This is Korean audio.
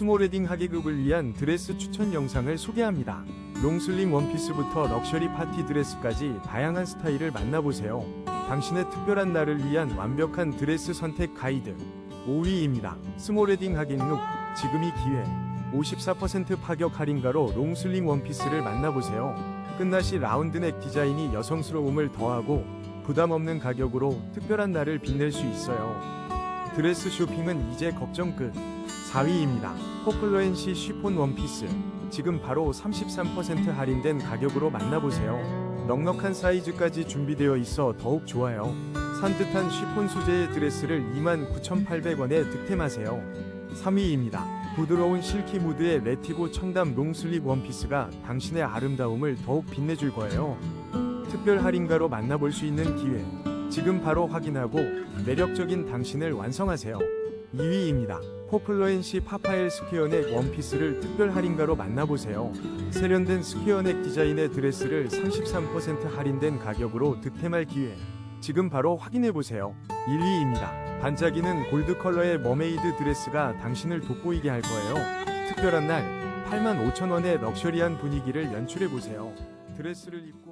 스몰웨딩 하계급을 위한 드레스 추천 영상을 소개합니다. 롱슬링 원피스부터 럭셔리 파티 드레스까지 다양한 스타일을 만나보세요. 당신의 특별한 날을 위한 완벽한 드레스 선택 가이드 5위입니다. 스몰웨딩 하객룩 지금이 기회 54% 파격 할인가로 롱슬링 원피스를 만나보세요. 끝나시 라운드넥 디자인이 여성스러움을 더하고 부담 없는 가격으로 특별한 날을 빛낼 수 있어요. 드레스 쇼핑은 이제 걱정 끝. 4위입니다. 포플러앤시 쉬폰 원피스. 지금 바로 33% 할인된 가격으로 만나보세요. 넉넉한 사이즈까지 준비되어 있어 더욱 좋아요. 산뜻한 쉬폰 소재의 드레스를 29,800원에 득템하세요. 3위입니다. 부드러운 실키 무드의 레티고 청담 롱슬립 원피스가 당신의 아름다움을 더욱 빛내줄 거예요. 특별 할인가로 만나볼 수 있는 기회. 지금 바로 확인하고 매력적인 당신을 완성하세요. 2위입니다. 포플러앤시 파파엘 스퀘어넥 원피스를 특별 할인가로 만나보세요. 세련된 스퀘어넥 디자인의 드레스를 33% 할인된 가격으로 득템할 기회. 지금 바로 확인해보세요. 1위입니다. 반짝이는 골드 컬러의 머메이드 드레스가 당신을 돋보이게 할 거예요. 특별한 날 85,000원의 럭셔리한 분위기를 연출해보세요. 드레스를 입고